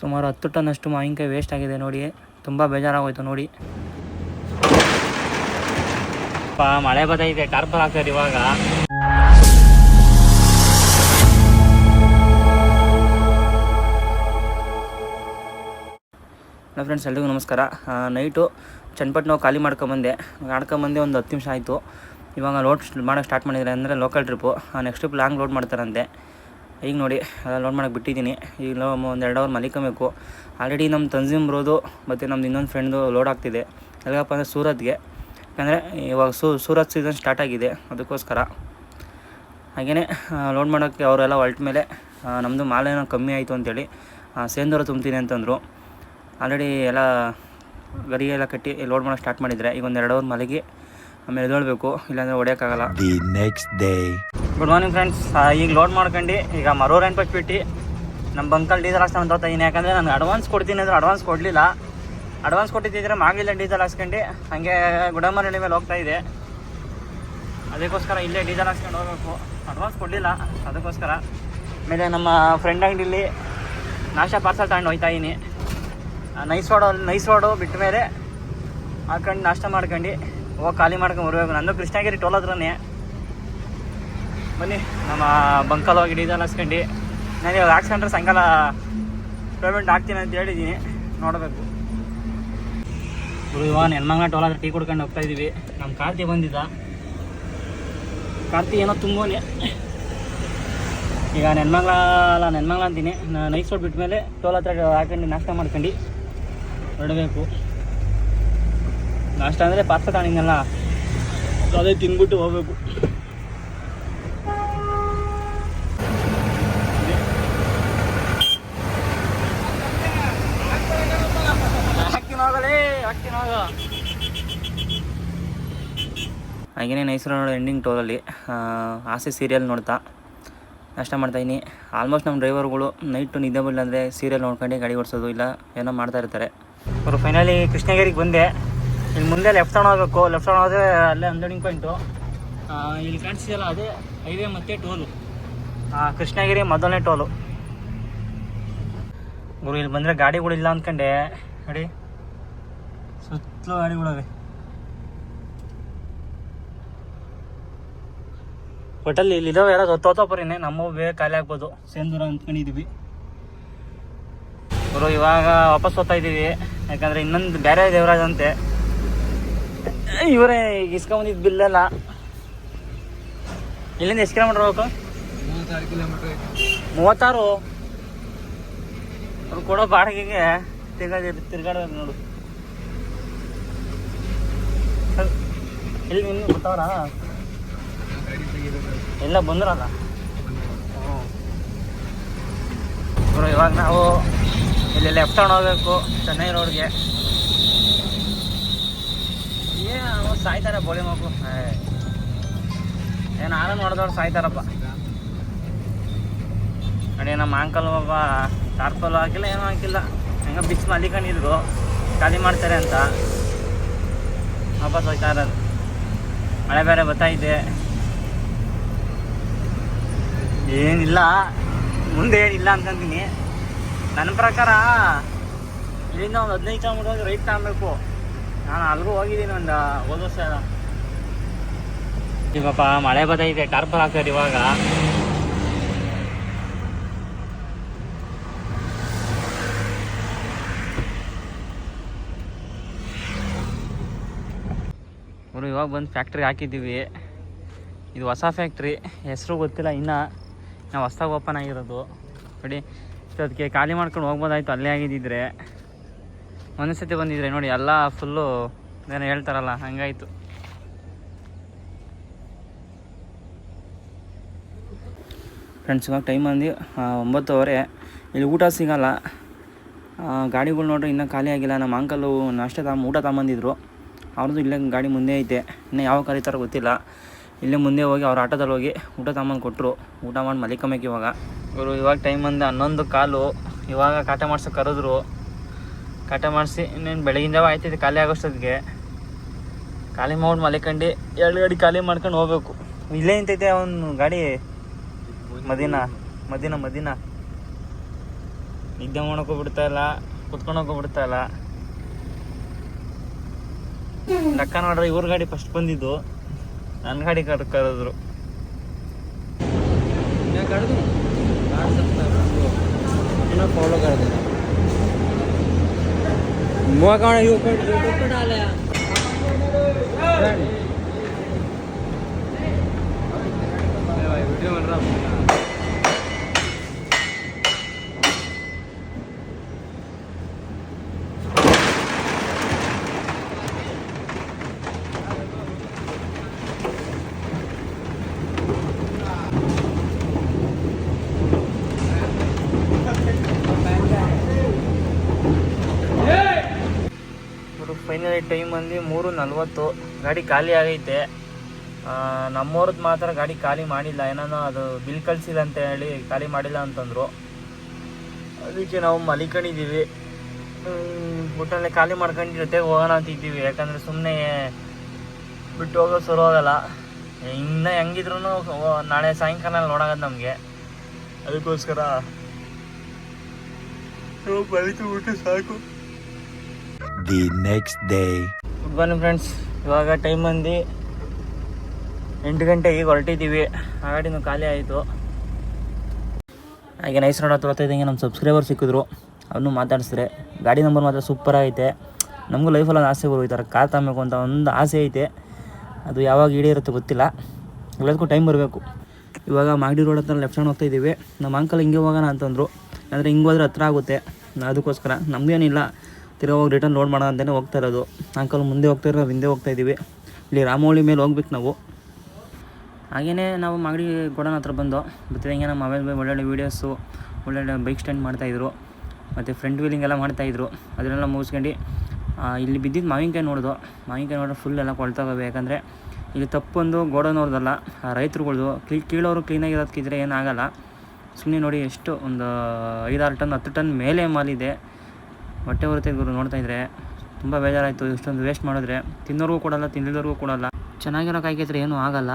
ಸುಮಾರು ಹತ್ತು ಟನ್ನಷ್ಟು ಮಾವಿನಕಾಯಿ ವೇಸ್ಟ್ ಆಗಿದೆ ನೋಡಿ. ತುಂಬ ಬೇಜಾರಾಗೋಯ್ತು ನೋಡಿ. ಮಳೆ ಬದೈತೆ ಟಾರ್ಪಲ್ ಹಾಕ್ತಾರೆ ಇವಾಗ. ಹಲೋ ಫ್ರೆಂಡ್ಸ್ ಎಲ್ರಿಗೂ ನಮಸ್ಕಾರ. ನೈಟು ಚನ್ನಪಟ್ಟಣ ನಾವು ಖಾಲಿ ಮಾಡ್ಕೊಂಬಂದೆ ಮಾಡ್ಕೊಂಬಂದೆ ಒಂದು ಹತ್ತು ನಿಮಿಷ ಆಯಿತು. ಇವಾಗ ಲೋಡ್ ಮಾಡೋಕ್ಕೆ ಸ್ಟಾರ್ಟ್ ಮಾಡಿದ್ದಾರೆ ಅಂದರೆ local trip next trip long load ಮಾಡ್ತಾರಂತೆ. ಈಗ ನೋಡಿ ಲೋಡ್ ಮಾಡೋಕೆ ಬಿಟ್ಟಿದ್ದೀನಿ. ಈಗ ಒಂದು ಎರಡು ಅವರ್ ಮಲಿಕೊಬೇಕು ಆಲ್ರೆಡಿ ನಮ್ಮ ತಂಜೀಮ್ ಬರೋದು, ಮತ್ತು ನಮ್ದು ಇನ್ನೊಂದು ಫ್ರೆಂಡ್ದು ಲೋಡ್ ಆಗ್ತಿದೆ. ಎಲ್ಲಪ್ಪ ಅಂದರೆ ಸೂರತ್ಗೆ. ಯಾಕಂದರೆ ಇವಾಗ ಸೂರತ್ ಸೀಸನ್ ಸ್ಟಾರ್ಟ್ ಆಗಿದೆ, ಅದಕ್ಕೋಸ್ಕರ. ಹಾಗೆಯೇ ಲೋಡ್ ಮಾಡೋಕ್ಕೆ ಅವರೆಲ್ಲ ಹೊಲ್ಟ ಮೇಲೆ ನಮ್ಮದು ಮಾಲೇನೋ ಕಮ್ಮಿ ಆಯಿತು ಅಂತೇಳಿ ಸೇಂದೂರ ತುಂಬ್ತೀನಿ ಅಂತಂದರು. ಆಲ್ರೆಡಿ ಎಲ್ಲ ಗರಿ ಎಲ್ಲ ಕಟ್ಟಿ ಲೋಡ್ ಮಾಡೋಕ್ಕೆ ಸ್ಟಾರ್ಟ್ ಮಾಡಿದರೆ, ಈಗ ಒಂದು ಎರಡು ಅವರ್ ಮಲಗಿ ಆಮೇಲೆ ಎದೊಳ್ಬೇಕು ಇಲ್ಲಾಂದರೆ ಹೊಡೆಯೋಕ್ಕಾಗಲ್ಲ. The next day good morning friends ಈಗ ಲೋಡ್ ಮಾಡ್ಕೊಂಡು ಈಗ ಮರೂರ್ ಬಿಟ್ಟು. ನಮ್ಮ ಬಂಕಲ್ಲಿ ಡೀಸೆಲ್ ಹಾಕ್ಸ್ತಾ ಅಂತ ಇದ್ದೀನಿ ಯಾಕಂದರೆ ನಾನು ಅಡ್ವಾನ್ಸ್ ಕೊಡ್ತೀನಿ ಅಂದರೆ ಅಡ್ವಾನ್ಸ್ ಕೊಡಲಿಲ್ಲ. ಅಡ್ವಾನ್ಸ್ ಕೊಟ್ಟಿದ್ದಿದ್ರೆ ಮಾಗಲಿಲ್ಲ ಡೀಸೆಲ್ ಹಾಕ್ಸ್ಕೊಂಡು. ಹಾಗೆ ಗುಡಮರಳ್ಳಿ ಮೇಲೆ ಹೋಗ್ತಾ ಇದೆ. ಅದಕ್ಕೋಸ್ಕರ ಇಲ್ಲೇ ಡೀಸೆಲ್ ಹಾಕ್ಸ್ಕೊಂಡು ಹೋಗಬೇಕು. ಅಡ್ವಾನ್ಸ್ ಕೊಡಲಿಲ್ಲ ಅದಕ್ಕೋಸ್ಕರ. ಆಮೇಲೆ ನಮ್ಮ ಫ್ರೆಂಡ್ ಅಂಗಡಿಲಿ ನಾಷ್ಟ ಪಾರ್ಸಲ್ ತಗೊಂಡು ಹೋಗ್ತಾ ಇದ್ದೀನಿ ನೈಸ್ ರೋಡು ನೈಸ್ ರೋಡು ಬಿಟ್ಟ ಮೇಲೆ ಹಾಕೊಂಡು ನಾಷ್ಟ ಮಾಡ್ಕೊಂಡು. ಹೋಗಿ ಖಾಲಿ ಮಾಡ್ಕೊಂಡು ಬರ್ಬೇಕು ನಂದು ಕೃಷ್ಣಗಿರಿ ಟೋಲ್ ಹತ್ರನೇ. ಬನ್ನಿ, ನಮ್ಮ ಬಂಕಲ್ ಹೋಗಿ ಡೀಸೆಲ್ ಹಾಸ್ಕೊಂಡು ನಾನು ಇವಾಗ ಹಾಕ್ಸ್ಕೊಂಡ್ರೆ ಸಾಯಂಕಾಲ ಪೇಮೆಂಟ್ ಹಾಕ್ತೀನಿ ಅಂತ ಹೇಳಿದ್ದೀನಿ. ನೋಡಬೇಕು. ಇವಾಗ ನೆನ್ಮಂಗ ಟೋಲ್ ಹತ್ರ ಟೀ ಕುಡ್ಕೊಂಡು ಹೋಗ್ತಾ ಇದ್ದೀವಿ ನಮ್ಮ ಕಾರ್ತಿ ಬಂದಿದ್ದ. ಕಾರ್ತಿ ಏನೋ ತುಂಬೋನೆ. ಈಗ ನೆನ್ಮಂಗ್ಲ ಅಲ್ಲ, ನೆನ್ಮಂಗ್ಲ ಅಂತೀನಿ. ನೈಸ್ ಬಿಟ್ಟ ಮೇಲೆ ಟೋಲ್ ಹತ್ರ ಹಾಕೊಂಡು ನಾಷ್ಟ ಮಾಡ್ಕೊಂಡು. ಹೊರಡಬೇಕು. ನಾಷ್ಟ ಅಂದರೆ ಪಾರ್ಸಲ್ ತಾಣಿಂಗಲ್ಲ ಅದೇ ತಿಂದ್ಬಿಟ್ಟು ಹೋಗ್ಬೇಕು. ಹಾಗೇನೆ ಹೋಗಲೇ ನೋಡೋ ನೈಸರ ಎಂಡಿಂಗ್ ಟೋಲಲ್ಲಿ ಆಸೆ ಸೀರಿಯಲ್ ನೋಡ್ತಾ, ನಾಷ್ಟ ಮಾಡ್ತಾಯಿನಿ ಆಲ್ಮೋಸ್ಟ್ ನಮ್ಮ ಡ್ರೈವರ್ಗಳು ನೈಟು ನಿದ್ದೆ ಬರಲಿಲ್ಲ ಅಂದರೆ ಸೀರಿಯಲ್ ನೋಡ್ಕೊಂಡು ಗಾಡಿ ಓಡಿಸೋದು ಇಲ್ಲ, ಏನೋ ಮಾಡ್ತಾ ಇರ್ತಾರೆ. ಅವರು ಫೈನಲಿ ಕೃಷ್ಣಗಿರಿಗೆ ಬಂದೆ. ಇಲ್ಲಿ ಮುಂದೆ ಲೆಫ್ಟ್ ಸೈಡ್ ಹೋಗ್ಬೇಕು. ಲೆಫ್ಟ್ ಸೈಡ್ ಹೋದ್ರೆ ಅಲ್ಲೇ ಅಂದಣಿಂಗ್ ಪಾಯಿಂಟು ಇಲ್ಲಿ ಕಾಣಿಸಿದಲ್ಲ ಅದೇ ಹೈವೇ ಮತ್ತು ಟೋಲು. ಕೃಷ್ಣಗಿರಿ ಮೊದಲನೇ ಟೋಲು. ಗುರು, ಇಲ್ಲಿ ಬಂದರೆ ಗಾಡಿಗಳಿಲ್ಲ ಅಂದ್ಕೊಂಡೆ ನೋಡಿ. ಸುತ್ತಲೂ ಗಾಡಿಗಳವೆ ಒಟ್ಟಲ್ಲಿ ಇಲ್ಲಿ ಇದಾವೆ ಎಲ್ಲ ಗೊತ್ತೋತಪ್ಪರಿನೇ ನಮ್ಮ ಬೇಗ ಖಾಲಿ ಆಗ್ಬೋದು. ಸೇಂದೂರ ಅಂದ್ಕೊಂಡಿದ್ದೀವಿ ಗುರು, ಇವಾಗ ವಾಪಸ್ ಹೋಗ್ತಾ ಇದ್ದೀವಿ. ಯಾಕಂದರೆ ಇನ್ನೊಂದು ಬೇರೆ ದೇವರಾಜ್ ಅಂತೆ. ಇವರೇ ಇಸ್ಕೊಂಬಂದಿದ್ದು ಬಿಲ್ಲೆಲ್ಲ ಇಲ್ಲಿಂದ ಎಷ್ಟು ಕಿಲೋಮೀಟರ್ ಹೋಗ್ಬೇಕು ಮೂವತ್ತಾರು ಅವ್ರು ಕೊಡೋ ಬಾಡಿಗೆಗೆ ತಿರ್ಗಾಡಿ ತಿರ್ಗಾಡೋದು ನೋಡು. ಇಲ್ಲಿ ನಿಮ್ಗೆ ಬರ್ತಾವ್ರ ಎಲ್ಲ ಬಂದ್ರಲ್ಲ? ಹ್ಞೂ ಇವಾಗ ನಾವು ಇಲ್ಲಿ ಲೆಫ್ಟ್ ಟರ್ನ್ ಹೋಗ್ಬೇಕು ಚೆನ್ನೈ ರೋಡ್ಗೆ ಏನು ಸಾಯ್ತಾರೆ ಬೋಳಿ ಮಗು. ಏನು ನಾನು ನೋಡಿದವ್ರು ಸಾಯ್ತಾರಪ್ಪ. ನೋಡಿ ನಮ್ಮ ಅಂಕಲ್ ಒಬ್ಬ ಟಾರ್ಪಲ್ ಹಾಕಿಲ್ಲ, ಏನೂ ಹಾಕಿಲ್ಲ. ಹಂಗೆ ಬಿಚ್ಚಿ ಮಲ್ಲಿಕೊಂಡಿದ್ರು ಖಾಲಿ ಮಾಡ್ತಾರೆ ಅಂತ. ವಾಪಸ್ ಹೋಗ್ತಾ ಇರೋದು. ಮಳೆ ಬೇರೆ ಬರ್ತಾಯಿದೆ ಏನಿಲ್ಲ. ಮುಂದೆ ಏನಿಲ್ಲ ಅನ್ಕೊಂತೀನಿ ನನ್ನ ಪ್ರಕಾರ ಇಲ್ಲಿಂದ ಒಂದು ಹದಿನೈದು ಕಿಲೋಮೀಟರ್ ರೈಟ್ ತಗೊಬೇಕು ನಾನು ಅಲ್ಗೂ ಹೋಗಿದ್ದೀನಿ ಒಂದು ಹೋದ ವರ್ಷ ಎಲ್ಲ ಇವಾಗ ಮಳೆ ಬದೈತೆ ಟಾರ್ಪಲ್ ಹಾಕ್ತಾರೆ ಇವಾಗ. ಅವರು ಇವಾಗ ಬಂದು ಫ್ಯಾಕ್ಟ್ರಿ ಹಾಕಿದ್ದೀವಿ. ಇದು ಹೊಸ ಫ್ಯಾಕ್ಟ್ರಿ ಹೆಸರು ಗೊತ್ತಿಲ್ಲ ಇನ್ನೂ. ನಾವು ಹೊಸ್ದಾಗಿ ಓಪನ್ ಆಗಿರೋದು. ನೋಡಿ ಅದಕ್ಕೆ ಖಾಲಿ ಮಾಡ್ಕೊಂಡು ಹೋಗ್ಬೋದಾಯ್ತು ಅಲ್ಲೇ ಆಗಿದ್ದಿದ್ರೆ. ಒಂದೇ ಸತಿ ಬಂದಿದ್ರೆ ನೋಡಿ, ಎಲ್ಲ ಫುಲ್ಲು ಏನೋ ಹೇಳ್ತಾರಲ್ಲ, ಹಂಗಾಯ್ತು. ಫ್ರೆಂಡ್ಸ್ ಇವಾಗ ಟೈಮ್ ಅಂದು ಒಂಬತ್ತುವರೆ. ಇಲ್ಲಿ ಊಟ ಸಿಗಲ್ಲ. ಗಾಡಿಗಳು ನೋಡ್ರಿ, ಇನ್ನೂ ಖಾಲಿ ಆಗಿಲ್ಲ. ನಮ್ಮ ಅಂಕಲು ನಾಷ್ಟ ತಮ್ಮ ಊಟ ತಗೊಂಬಂದಿದ್ರು. ಅವ್ರದ್ದು ಇಲ್ಲೇ ಗಾಡಿ ಮುಂದೆ ಐತೆ. ಇನ್ನು ಯಾವ ಕರೀತಾರೋ ಗೊತ್ತಿಲ್ಲ. ಇಲ್ಲೇ ಮುಂದೆ ಹೋಗಿ ಅವ್ರ ಆಟೋದಲ್ಲಿ ಹೋಗಿ ಊಟ ತಗೊಂಬಂದು ಕೊಟ್ಟರು ಊಟ ಮಾಡಿ ಮಲಿಕಮ್ಮಕ್ಕೆ ಇವಾಗ. ಇವರು ಇವಾಗ ಟೈಮ್ ಬಂದು ಹನ್ನೊಂದು ಕಾಲು. ಇವಾಗ ಕಾಟ ಮಾಡ್ಸೋಕೆ ಕರೆದ್ರು. ಕಾಟ ಮಾಡಿಸಿ, ಇನ್ನೇನು ಬೆಳಗಿನ ಜಾವ ಆಯ್ತೈತೆ, ಖಾಲಿ ಆಗೋಷ್ಟೊತ್ತಿಗೆ. ಖಾಲಿ ಮಾಡಿ ಮಲಿಕಂಡು, ಎರಡು ಗಾಡಿ ಖಾಲಿ ಮಾಡ್ಕೊಂಡು ಹೋಗ್ಬೇಕು. ಇಲ್ಲೇ ನಿಂತೈತೆ ಅವನು ಗಾಡಿ? ಮದಿನ? ಮದಿನ ಮದಿನ? ನಿದ್ದೆ ಮಾಡೋಕೆ ಬಿಡ್ತಾ ಇಲ್ಲ ಕುತ್ಕೊಳಕ್ಕೂ ಬಿಡ್ತಾ ಇಲ್ಲ. ಲೆಕ್ಕ ನೋಡ್ರೆ, ಇವ್ರ ಗಾಡಿ ಫಸ್ಟ್ ಬಂದಿದ್ದು. ನನ್ನ ಗಾಡಿ ಕರ್, ಕರೆದ್ರು. મોકાણે યુ કટ કટ આલ્યા ભાઈ વિડિયો મન રા ಫೈನಲಿ ಟೈಮ್ ಅಲ್ಲಿ ಮೂರು ನಲ್ವತ್ತು. ಗಾಡಿ ಖಾಲಿ ಆಗೈತೆ. ನಮ್ಮವ್ರದ್ದು ಮಾತ್ರ ಗಾಡಿ ಖಾಲಿ ಮಾಡಿಲ್ಲ. ಏನೋ ಅದು ಬಿಲ್ ಕಳ್ಸಿದೆ ಅಂತ ಹೇಳಿ ಖಾಲಿ ಮಾಡಿಲ್ಲ ಅಂತಂದರು. ಅದಕ್ಕೆ ನಾವು ಮಲಿಕೊಂಡಿದ್ದೀವಿ. ಊಟಲ್ಲೇ ಖಾಲಿ ಮಾಡ್ಕೊಂಡು ಜೊತೆಗೆ ಹೋಗೋಣ ಅಂತ ಇದ್ದೀವಿ. ಯಾಕಂದರೆ ಸುಮ್ಮನೆ ಬಿಟ್ಟು ಹೋಗೋ ಶುರು ಹೋಗಲ್ಲ ಇನ್ನು ಹೆಂಗಿದ್ರು ನಾಳೆ ಸಾಯಂಕಾಲ ನೋಡೋದು ನಮಗೆ. ಅದಕ್ಕೋಸ್ಕರ ಬಲಿತು ಊಟ ಸಾಕು. The next day good morning friends ಇವಾಗ ಟೈಮ್ ಬಂದು ಎಂಟು ಗಂಟೆಗೆ ಈಗ ಹೊರಟಿದ್ದೀವಿ. ಆ ಗಾಡಿನೂ ಖಾಲಿ ಆಯಿತು. ಹಾಗೆ ನೈಸ್ ರೋಡ್ ಹತ್ರ ಇದ್ದಂಗೆ ನಮ್ಮ ಸಬ್ಸ್ಕ್ರೈಬರ್ ಸಿಕ್ಕಿದ್ರು. ಅವನು ಮಾತಾಡಿಸಿದ್ರೆ, ಗಾಡಿ ನಂಬರ್ ಮಾತ್ರ ಸೂಪರ್ ಆಗೈತೆ. ನಮಗೂ ಲೈಫಲ್ಲಿ ಒಂದು ಆಸೆ ಬರು ಈ ಥರ ಕಾರ್ ತಗೋಬೇಕು ಅಂತ ಒಂದು ಆಸೆ ಐತೆ. ಅದು ಯಾವಾಗ ಈಡೇರುತ್ತೆ ಗೊತ್ತಿಲ್ಲ. ಎಲ್ಲದಕ್ಕೂ ಟೈಮ್ ಬರಬೇಕು. ಇವಾಗ ಮಾಗಡಿ ರೋಡ್ ಹತ್ರ ಲೆಫ್ಟ್ ಹ್ಯಾಂಡ್ ಹೋಗ್ತಾ ಇದ್ದೀವಿ. ನಮ್ಮ ಅಂಕಲ್ ಹಿಂಗೆ ಹೋಗೋಣ ಅಂತಂದರು. ಅಂದರೆ ಹಿಂಗೆ ಹೋದ್ರೆ ಹತ್ರ ಆಗುತ್ತೆ. ಅದಕ್ಕೋಸ್ಕರ ನಮಗೇನಿಲ್ಲ. ತಿರ್ಗಾ ಹೋಗಿ ರಿಟರ್ನ್ ಲೋಡ್ ಮಾಡೋಣ ಅಂತಲೇ ಹೋಗ್ತಾ ಇರೋದು. ಅಂಕಲ್ ಮುಂದೆ ಹೋಗ್ತಾ ಇರೋ ಹಿಂದೆ ಹೋಗ್ತಾ ಇದ್ದೀವಿ. ಇಲ್ಲಿ ರಾಮೋಳಿ ಮೇಲೆ ಹೋಗ್ಬೇಕು ನಾವು. ಹಾಗೆಯೇ ನಾವು ಮಾಗಡಿ ಗೋಡನ್ ಹತ್ರ ಬಂದು ಬರ್ತಿದ್ದಂಗೆ ನಮ್ಮ ಮೊಬೈಲ್ ಒಳ್ಳೊಳ್ಳೆ ವೀಡಿಯೋಸು ಒಳ್ಳೊಳ್ಳೆ ಬೈಕ್ ಸ್ಟ್ಯಾಂಡ್ ಮಾಡ್ತಾಯಿದ್ರು ಮತ್ತು ಫ್ರಂಟ್ ವೀಲಿಂಗ್ ಎಲ್ಲ ಮಾಡ್ತಾಯಿದ್ರು ಅದನ್ನೆಲ್ಲ ಮುಗಿಸ್ಕೊಂಡು ಇಲ್ಲಿ ಬಿದ್ದಿದ್ದು ಮಾವಿನಕಾಯಿ ನೋಡೋದು. ಮಾವಿನಕಾಯಿ ನೋಡಿದ್ರೆ ಫುಲ್ ಎಲ್ಲ ಹೋಗಬೇಕು ಯಾಕಂದರೆ ಇಲ್ಲಿ ತಪ್ಪೊಂದು ಗೋಡನವ್ರದ್ದಲ್ಲ ರೈತರುಗಳ್ದು ಕ್ಲೀ ಕೀಳೋರು ಕ್ಲೀನಾಗಿರೋದಕ್ಕಿದ್ರೆ ಏನಾಗಲ್ಲ ಸುಮ್ಮನೆ ನೋಡಿ ಎಷ್ಟು ಒಂದು ಐದಾರು ಟನ್, ಹತ್ತು ಟನ್ ಮೇಲೆ ಮಾಲಿದೆ ಹೊಟ್ಟೆ ಬರುತ್ತೆ ಗುರು, ನೋಡ್ತಾ ಇದ್ರೆ ತುಂಬ ಬೇಜಾರಾಯಿತು. ಇಷ್ಟೊಂದು ವೇಸ್ಟ್ ಮಾಡಿದ್ರೆ ತಿನ್ನೋರ್ಗೂ ಕೊಡಲ್ಲ ತಿನ್ನಲಿದವ್ರಿಗೂ ಕೊಡಲ್ಲ. ಚೆನ್ನಾಗಿರೋ ಕಾಯ್ಕಿದ್ರೆ ಏನೂ ಆಗಲ್ಲ.